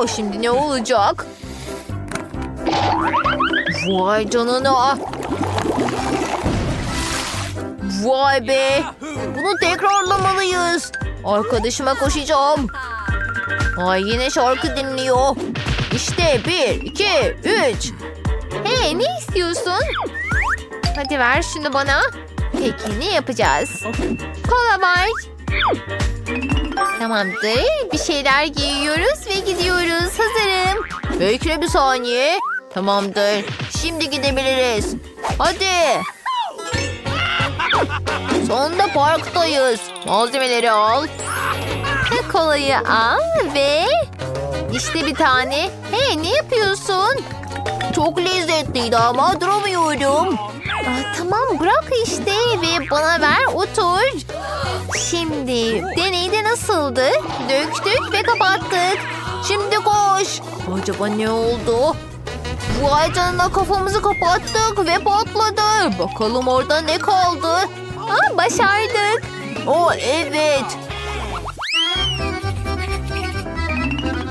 Oh şimdi ne olacak? Vay canına. Vay be. Bunu tekrarlamalıyız. Arkadaşıma koşacağım. Ay yine şarkı dinliyor. İşte bir, iki, üç. Hey ne istiyorsun? Hadi ver şunu bana. Peki ne yapacağız? Kola var. Tamamdır. Bir şeyler giyiyoruz ve gidiyoruz. Hazırım. Bekle bir saniye. Tamamdır. Şimdi gidebiliriz. Hadi. Sonunda parktayız. Malzemeleri al. Kolayı al ve... işte bir tane. Hey ne yapıyorsun? Çok lezzetliydi ama duramıyorum. Aa, tamam bırak işte ve bana ver otur. Şimdi deneyde nasıldı? Döktük ve kapattık. Şimdi koş. Acaba ne oldu? Vay canına kafamızı kapattık ve patladı. Bakalım orada ne kaldı? Aa, başardık. O evet.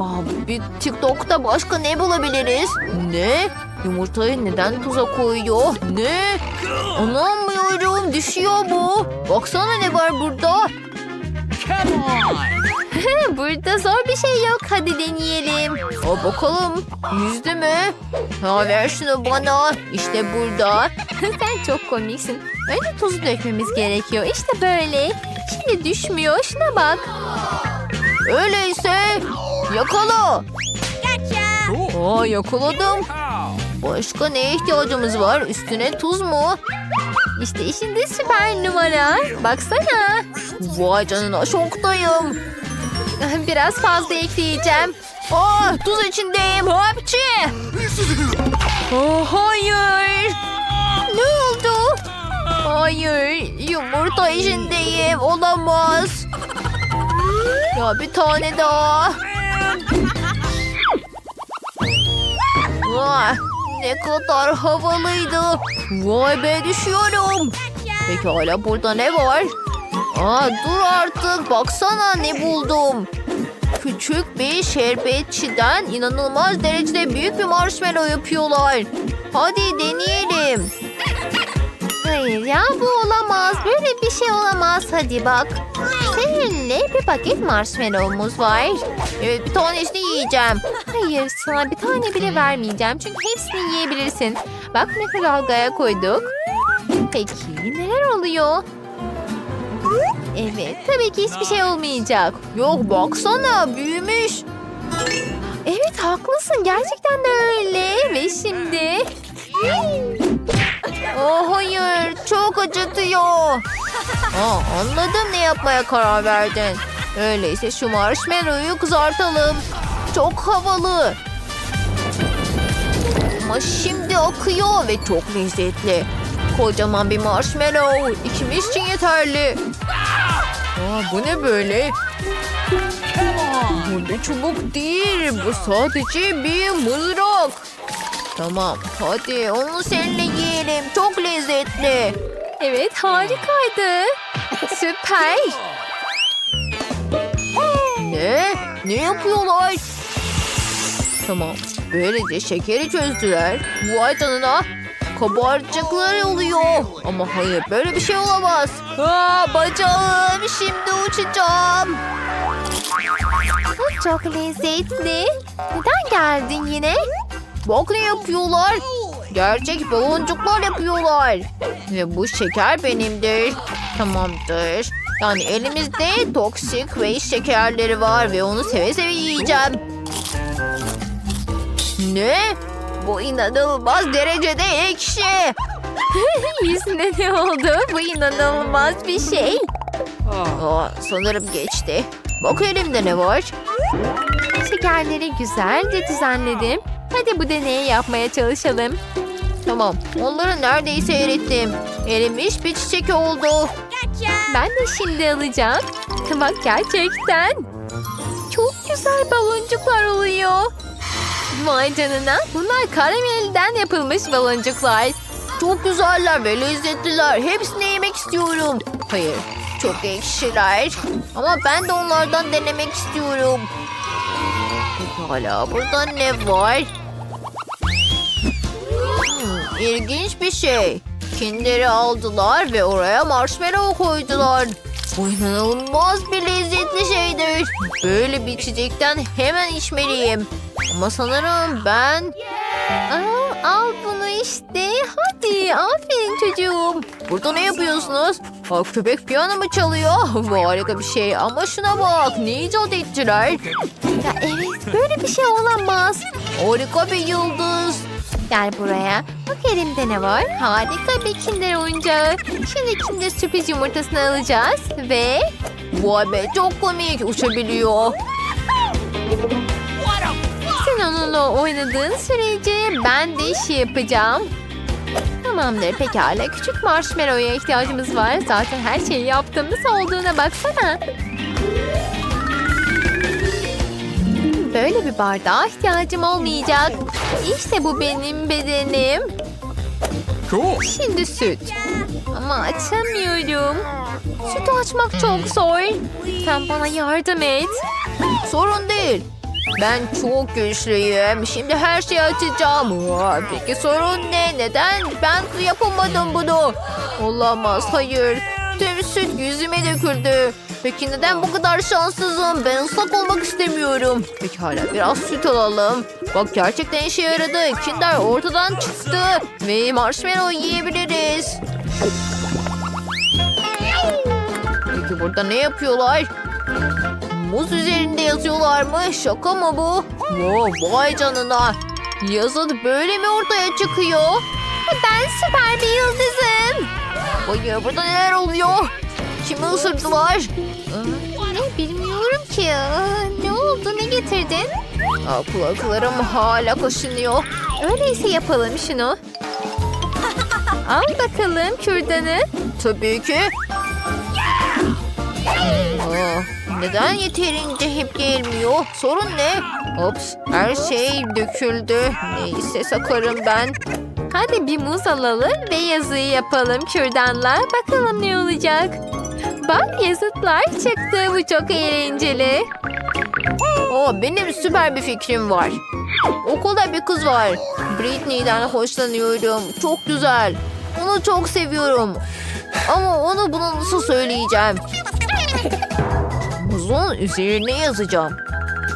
Aa, bir TikTok'ta başka ne bulabiliriz? Ne? Yumurtayı neden tuza koyuyor? Ne? Anlamıyorum. Düşüyor bu. Baksana ne var burada. burada zor bir şey yok. Hadi deneyelim. Aa, bakalım. Yüzdü mü? Ha, ver şunu bana. İşte burada. Sen çok komiksin. Önce tuzu dökmemiz gerekiyor. İşte böyle. Şimdi düşmüyor. Şuna bak. Öyleyse yakala. Aa yakaladım. Başka neye ihtiyacımız var? Üstüne tuz mu? İşte şimdi süper numara. Baksana. Vay canına şoktayım. Biraz fazla ekleyeceğim. Aa tuz içindeyim. Hapçı. Oh, hayır. Ne oldu? Hayır. Yumurta içindeyim. Olamaz. Ya bir tane daha. Vay, ne kadar havalıydı. Vay be düşüyorum. Peki hala burada ne var? Aa, dur artık baksana ne buldum. Küçük bir şerbetçiden inanılmaz derecede büyük bir marshmallow yapıyorlar. Hadi deneyelim. Hayır ya bu olamaz. Böyle bir şey olamaz. Hadi bak. Seninle bir paket marshmallow'umuz var. Evet bir tanesini yiyeceğim. Hayır sana bir tane bile vermeyeceğim. Çünkü hepsini yiyebilirsin. Bak mikrodalgaya koyduk. Peki neler oluyor? Evet tabii ki hiçbir şey olmayacak. Yok baksana büyümüş. Evet haklısın gerçekten de öyle. Ve şimdi... Oh hayır çok acıtıyor. Aa, anladım ne yapmaya karar verdin. Öyleyse şu marshmallow'u kızartalım. Çok havalı. Ama şimdi akıyor ve çok lezzetli. Kocaman bir marshmallow. İkimiz için yeterli. Aa, bu ne böyle? Bu bir çubuk değil. Bu sadece bir mızrak. Tamam hadi onu seninle yiyelim. Çok lezzetli. Evet harikaydı. Süper. Ne? Ne yapıyorlar? Tamam. Böylece şekeri çözdüler. Vay canına. Kabarcıklar oluyor. Ama hayır böyle bir şey olamaz. Aa, bacağım şimdi uçacağım. Bu çok lezzetli. Neden geldin yine? Bak ne yapıyorlar. Gerçek baloncuklar yapıyorlar. Ve bu şeker benimdir. Tamamdır. Yani elimizde toksik waste şekerleri var ve onu seve seve yiyeceğim. Ne? Bu inanılmaz derecede ekşi. Yüzüne ne oldu? Bu inanılmaz bir şey. Aa, sanırım geçti. Bak elimde ne var? Şekerleri güzelce düzenledim. Hadi bu deneyi yapmaya çalışalım. Tamam, onları neredeyse erittim. Erimiş bir çiçek oldu. Ben de şimdi alacağım. Bak gerçekten. Çok güzel baloncuklar oluyor. Vay canına. Bunlar karamelden yapılmış baloncuklar. Çok güzeller ve lezzetliler. Hepsini yemek istiyorum. Hayır, çok ekşiler. Ama ben de onlardan denemek istiyorum. Pekala burada ne var? Hmm, ilginç bir şey. Kinder'i aldılar ve oraya marshmallow koydular. Bu inanılmaz bir lezzetli şeydir. Böyle bir içecekten hemen içmeliyim. Ama sanırım ben... Aa, al bunu işte. Hadi aferin çocuğum. Burada ne yapıyorsunuz? Aa, köpek piyano mu çalıyor? Bu harika bir şey ama şuna bak. Ne icat ettiler? Ya evet böyle bir şey olamaz. Harika bir yıldız. Gel buraya. Bak elimde ne var? Harika bir kinder oyuncağı. Şimdi kinder sürpriz yumurtasını alacağız ve... Vay be çok komik uçabiliyor. Sen onunla oynadığın sürece ben de işi yapacağım. Tamamdır pekala. Küçük marshmallow'a ihtiyacımız var. Zaten her şeyi yaptığımız olduğuna baksana. Böyle bir bardağa ihtiyacım olmayacak. İşte bu benim bedenim. Cool. Şimdi süt. Ama açamıyorum. Sütü açmak çok zor. Sen bana yardım et. Sorun değil. Ben çok güçlüyüm. Şimdi her şeyi açacağım. Peki sorun ne? Neden ben yapamadım bunu? Olamaz. Hayır. Tüm süt yüzüme döküldü. Peki neden bu kadar şanssızım? Ben ıslak olmak istemiyorum. Pekala biraz süt alalım. Bak gerçekten işe yaradı. Kinder ortadan çıktı. Ve marshmallow yiyebiliriz. Peki burada ne yapıyorlar? Muz üzerinde yazıyorlar mı? Şaka mı bu? Wow, vay canına. Yazı böyle mi ortaya çıkıyor? Ben süper bir yıldızım. Hayır burada neler oluyor? Kimi ısırdılar? Aa, Ne bilmiyorum ki. Ne oldu ne getirdin? Aa, kulaklarım hala kaşınıyor. Öyleyse yapalım şunu. Al bakalım kürdanı. Tabii ki. Aa, neden yeterince hep gelmiyor? Sorun ne? Ops, her şey döküldü. Neyse sakarım ben. Hadi bir muz alalım ve yazıyı yapalım kürdanla. Bakalım ne olacak. Bak yazıtlar çıktı. Bu çok eğlenceli. Oo, benim süper bir fikrim var. Okulda bir kız var. Britney'den hoşlanıyorum. Çok güzel. Onu çok seviyorum. Ama onu bunu nasıl söyleyeceğim? Muzun üzerine yazacağım.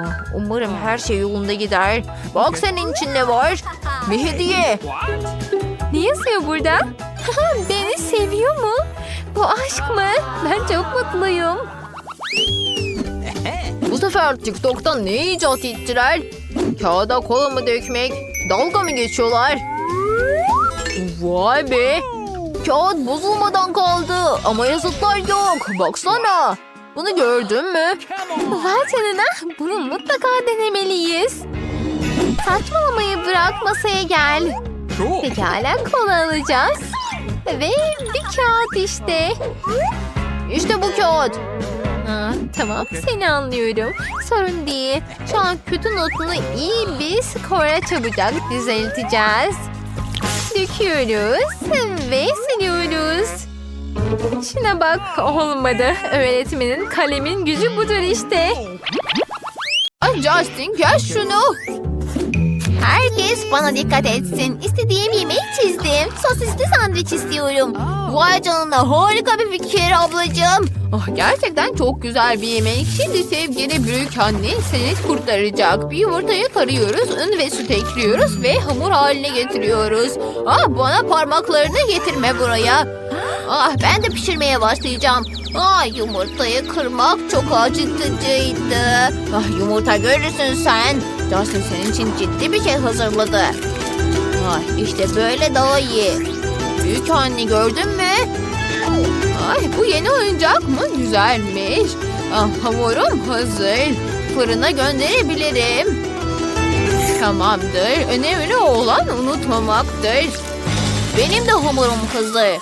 Ah, umarım her şey yolunda gider. Bak senin için ne var? Bir hediye. Ne yazıyor burada? Beni seviyor mu? Bu aşk mı? Ben çok mutluyum. Bu sefer TikTok'tan ne icat ettiler? Kağıda kola mı dökmek? Dalga mı geçiyorlar? Vay be! Kağıt bozulmadan kaldı ama yazıtlar yok. Baksana. Bunu gördün mü? Vay canına. Bunu mutlaka denemeliyiz. Saçmalamayı bırak masaya gel. Pekala kola alacağız. Ve bir kağıt işte. İşte bu kağıt. Ha, tamam seni anlıyorum. Sorun değil. Şu an kötü notunu iyi bir skora çabucak düzelteceğiz. Döküyoruz ve siliyoruz. Şuna bak olmadı. Öğretmenin kalemin gücü budur işte. Ay Justin gel şunu. Herkes bana dikkat etsin. İstediğim yemeği çizdim. Sosisli sandviç istiyorum. Vay canına harika bir fikir ablacığım. Ah, gerçekten çok güzel bir yemek. Şimdi sevgili büyük anne seni kurtaracak. Bir yumurtayı karıyoruz, un ve süt ekliyoruz ve hamur haline getiriyoruz. Ah, bana parmaklarını getirme buraya. Ah, ben de pişirmeye başlayacağım. Ah, yumurtayı kırmak çok acıtıcıydı. Ah, yumurta görürsün sen. Justin senin için ciddi bir şey hazırladı. Ah, işte böyle daha iyi. Büyük anne gördün mü? Ay bu yeni oyuncak mı? Güzelmiş. Ah, hamurum hazır. Fırına gönderebilirim. Tamamdır. Önemli olan unutmamaktır. Benim de hamurum hazır.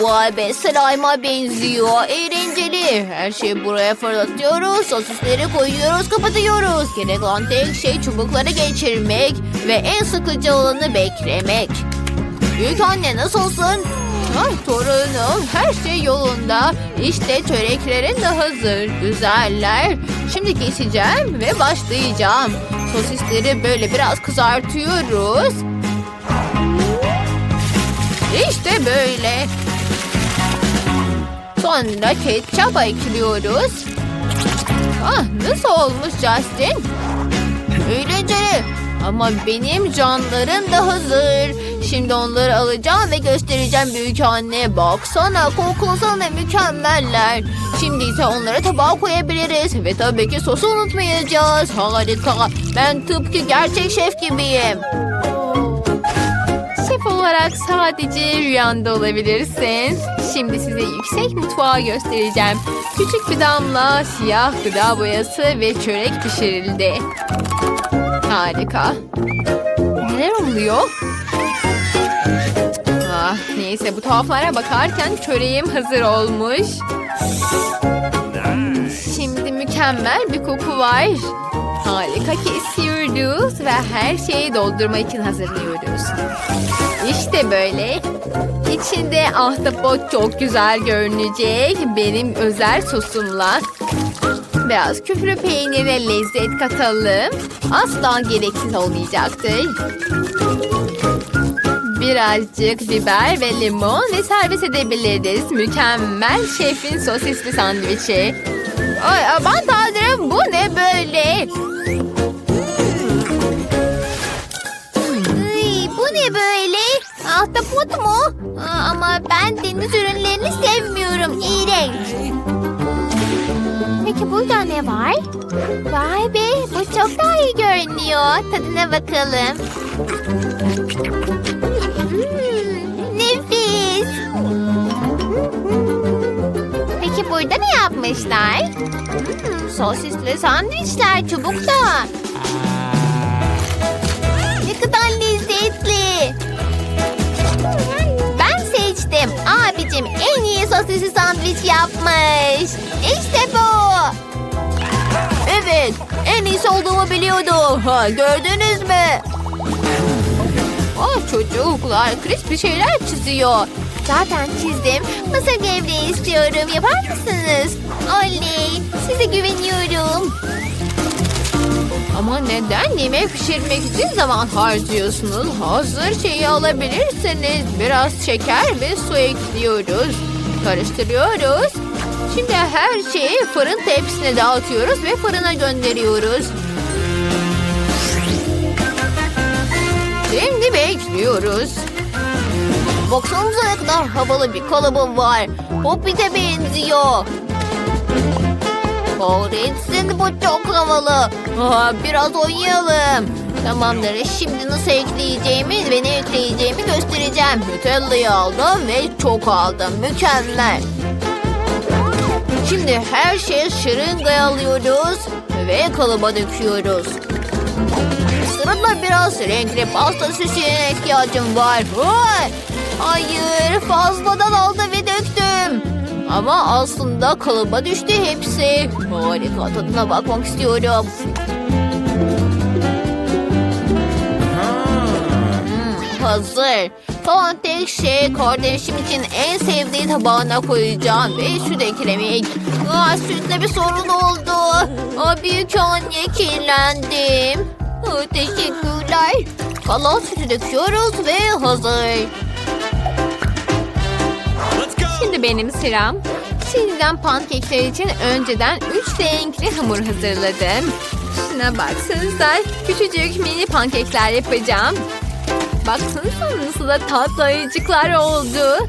Vay be slime'a benziyor. Eğlenceli. Her şeyi buraya fırlatıyoruz. Sosisleri koyuyoruz kapatıyoruz. Gerek olan tek şey çubukları geçirmek. Ve en sıkıcı olanı beklemek. Büyük anne nasılsın? Ay torunum her şey yolunda. İşte çöreklerin de hazır. Güzeller. Şimdi keseceğim ve başlayacağım. Sosisleri böyle biraz kızartıyoruz. İşte böyle. Sonra ketçap ekliyoruz. Ah nasıl olmuş Justin? Eğlenceli. Ama benim canlarım da hazır. Şimdi onları alacağım ve göstereceğim büyük anne. Baksana kokusana mükemmeller. Şimdi ise onları tabağa koyabiliriz. Ve tabii ki sosu unutmayacağız. Harika. Ben tıpkı gerçek şef gibiyim. Olarak sadece rüyanda olabilirsin. Şimdi size yüksek mutfağı göstereceğim. Küçük bir damla siyah gıda boyası ve çörek pişirildi. Harika. Neler oluyor? Ah, neyse bu tuhaflara bakarken çöreğim hazır olmuş. Şimdi mükemmel bir koku var. Harika kesiyoruz ve her şeyi doldurma için hazırlıyoruz. İşte böyle. İçinde ahtapot çok güzel görünecek. Benim özel sosumla. Biraz küflü peynire lezzet katalım. Asla gereksiz olmayacaktır. Birazcık biber ve limon ve servis edebiliriz. Mükemmel şefin sosisli sandviçi. Ay aman tanrım bu ne böyle? Ay, bu ne böyle? Ahtapot mu? Ama ben deniz ürünlerini sevmiyorum. İğrenç. Peki burada ne var? Vay be bu çok daha iyi görünüyor. Tadına bakalım. Hmm, nefis. Peki burada ne yapmışlar? Hmm, sosisli sandviçler çubukta. Ne kadar lezzetli. Abicim en iyi sosisli sandviç yapmış. İşte bu. Evet, en iyisi olduğumu biliyordum. Ha, gördünüz mü? Ah çocuklar, Chris bir şeyler çiziyor. Zaten çizdim. Mısır gevreği istiyorum. Yapar mısınız? Oley. Size güveniyorum. Ama neden yemek pişirmek için zaman harcıyorsunuz? Hazır şeyi alabilirsiniz. Biraz şeker ve su ekliyoruz. Karıştırıyoruz. Şimdi her şeyi fırın tepsisine dağıtıyoruz ve fırına gönderiyoruz. Şimdi bekliyoruz. Baksanıza ne kadar havalı bir kalıbım var. Hobbit'e benziyor. Kahretsin bu çok havalı. Aa, biraz oynayalım. Tamamdır. Şimdi nasıl ekleyeceğimi ve ne ekleyeceğimi göstereceğim. Nutella'yı aldım ve çok aldım. Mükemmel. Şimdi her şeyi şırıngaya alıyoruz ve kalıba döküyoruz. Sırada biraz renkli pasta süsüne ihtiyacım var. Hayır fazladan aldı ve döktüm. Ama aslında kalıba düştü hepsi. Harika tadına bakmak istiyorum. Hmm, hazır. Son tek şey kardeşim için en sevdiği tabağına koyacağım ve süt eklemek. Aa, sütle bir sorun oldu. Aa, büyük anne kirlendim. Aa, teşekkürler. Kalan sütü döküyoruz ve hazır. Benim sıram. Şimdiden pankekler için önceden üç renkli hamur hazırladım. Şuna baksanıza küçücük mini pankekler yapacağım. Baksanıza nasıl da tatlı oldu.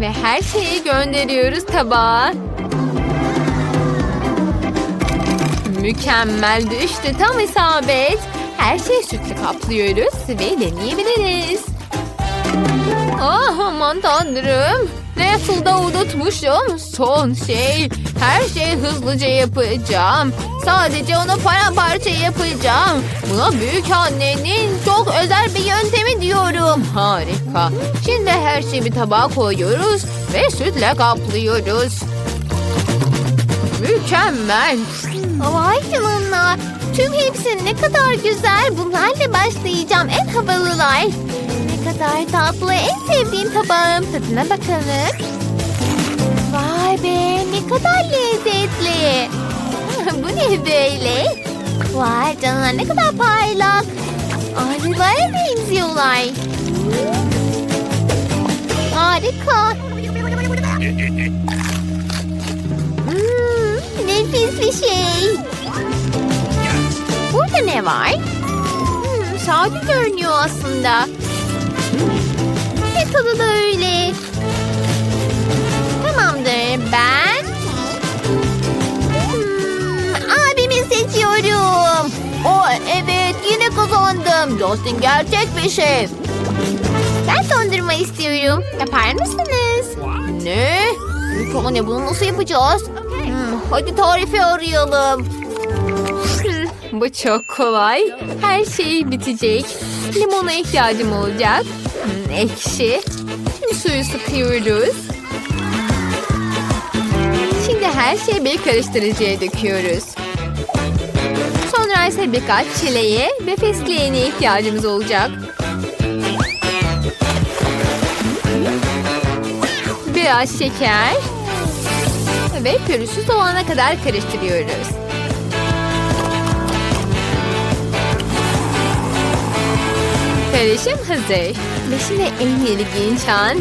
Ve her şeyi gönderiyoruz tabağa. Mükemmel düştü tam isabet. Her şeyi sütle kaplıyoruz ve deneyebiliriz. Ah aman tanrım. Nasıl da unutmuşum. Son şey. Her şeyi hızlıca yapacağım. Sadece onu paramparça yapacağım. Buna büyük annenin çok özel bir yöntemi diyorum. Harika. Şimdi her şeyi bir tabağa koyuyoruz ve sütle kaplıyoruz. Mükemmel. Vay canına. Tüm hepsi ne kadar güzel. Bunlarla başlayacağım. En havalılar. Kadar tatlı. En sevdiğim tabağım. Tadına bakalım. Vay be ne kadar lezzetli. Bu ne böyle? Vay canına ne kadar parlak. Arılara benziyorlar. Harika. Hmm, nefis bir şey. Burada ne var? Hmm, sade görünüyor aslında. Tadı da öyle. Tamamdır ben. Hmm, abimi seçiyorum. O evet yine kazandım. Justin gerçek bir şef. Ben dondurma istiyorum. Yapar mısınız? Ne? Büyük anne bunu nasıl yapacağız? Hmm, hadi tarifi arayalım. Bu çok kolay. Her şey bitecek. Limona ihtiyacım olacak. Hmm, ekşi. Şimdi suyu sıkıyoruz. Şimdi her şeyi bir karıştırıcıya döküyoruz. Sonra ise birkaç çileğe ve fesleğene ihtiyacımız olacak. Biraz şeker ve pürüzsüz olana kadar karıştırıyoruz. Karışım hazır. Ve şimdi en ilginç an.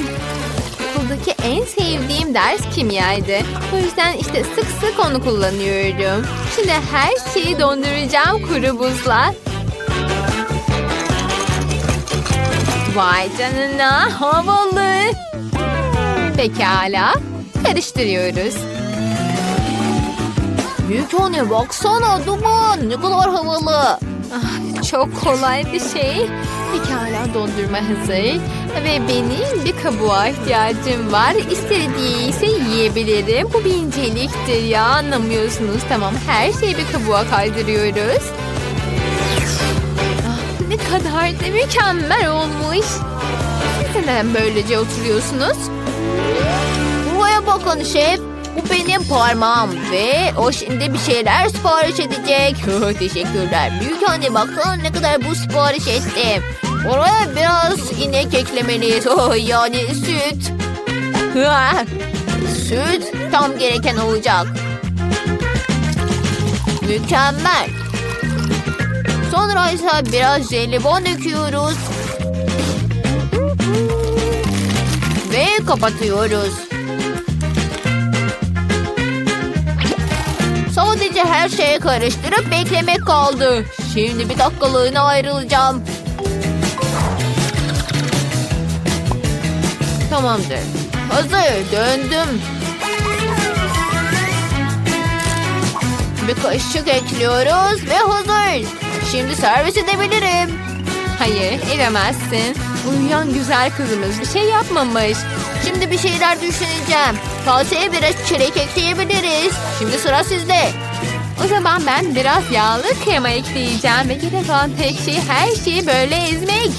Okuldaki en sevdiğim ders kimyaydı. O yüzden işte sık sık onu kullanıyorum. Şimdi her şeyi donduracağım kuru buzla. Vay canına havalı. Pekala. Karıştırıyoruz. Büyük anne baksana duman ne kadar havalı. Ah, çok kolay bir şey. Pekala dondurma hazır. Ve benim bir kabuğa ihtiyacım var. İstediğiyse yiyebilirim. Bu bir inceliktir ya anlamıyorsunuz. Tamam her şeyi bir kabuğa kaydırıyoruz. Ah, ne kadar da mükemmel olmuş. Neden böylece oturuyorsunuz? Buraya bakın şef. Bu benim parmağım ve o şimdi bir şeyler sipariş edecek. Teşekkürler. Büyük anne baksana ne kadar bu sipariş ettim. Oraya biraz inek eklemeliyiz. Oh, yani süt. süt tam gereken olacak. Mükemmel. Sonra ise biraz jelibon döküyoruz. Ve kapatıyoruz. Sadece her şeyi karıştırıp beklemek kaldı. Şimdi bir dakikalığına ayrılacağım. Tamamdır. Hazır döndüm. Bir kaşık ekliyoruz ve hazır. Şimdi servis edebilirim. Hayır edemezsin. Uyuyan güzel kızımız bir şey yapmamış. Şimdi bir şeyler düşüneceğim. Kaseye biraz çilek ekleyebiliriz. Şimdi sıra sizde. O zaman ben biraz yağlı krema ekleyeceğim ve gerek olan tek şey her şeyi böyle ezmek.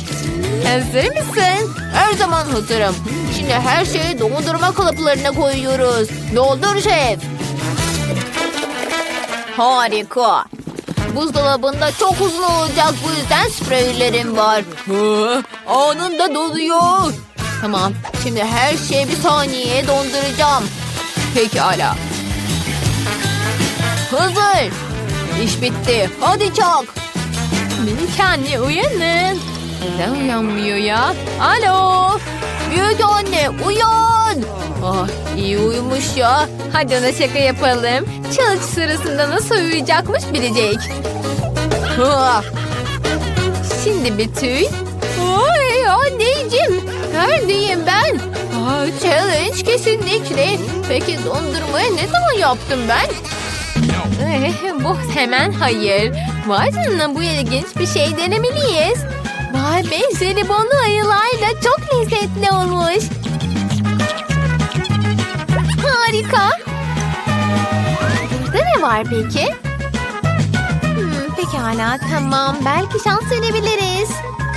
Hazır mısın? Her zaman hazırım. Şimdi her şeyi dondurma kalıplarına koyuyoruz. Doldur şef. Harika. Buzdolabında çok uzun olacak bu yüzden spreylerim var. Hı, anında doluyor. Tamam şimdi her şeyi bir saniyeye donduracağım. Pekala. Hazır. İş bitti. Hadi çak. Minik anne uyanın. Neden uyanmıyor ya? Alo. Büyük anne uyan. Ah iyi uyumuş ya. Hadi ona şaka yapalım. Çalış sırasında nasıl uyuyacakmış bilecek. Ah, Şimdi Betül. Ay anneciğim. Neredeyim ben? Aa, challenge kesinlikle. Peki dondurmayı ne zaman yaptım ben? Eh, bu hemen hayır. Vay canına bu ilginç bir şey denemeliyiz. Vay be jelibonlu ayılarla çok lezzetli olmuş. Harika. Burada ne var peki? Hmm, pekala tamam belki şans verebiliriz.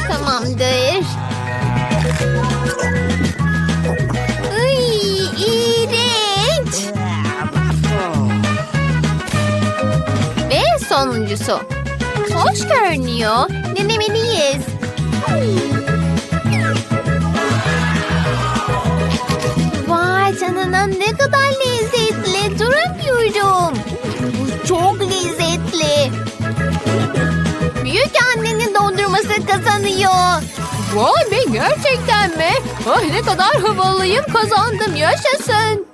Tamamdır. Iy, iğrenç. Ve sonuncusu. Hoş görünüyor. Denemeliyiz. ne kadar lezzetli. Duramıyorum. Çok lezzetli. Büyük annenin dondurması kazanıyor. Vay be gerçekten mi? Ah ne kadar havalıyım kazandım yaşasın.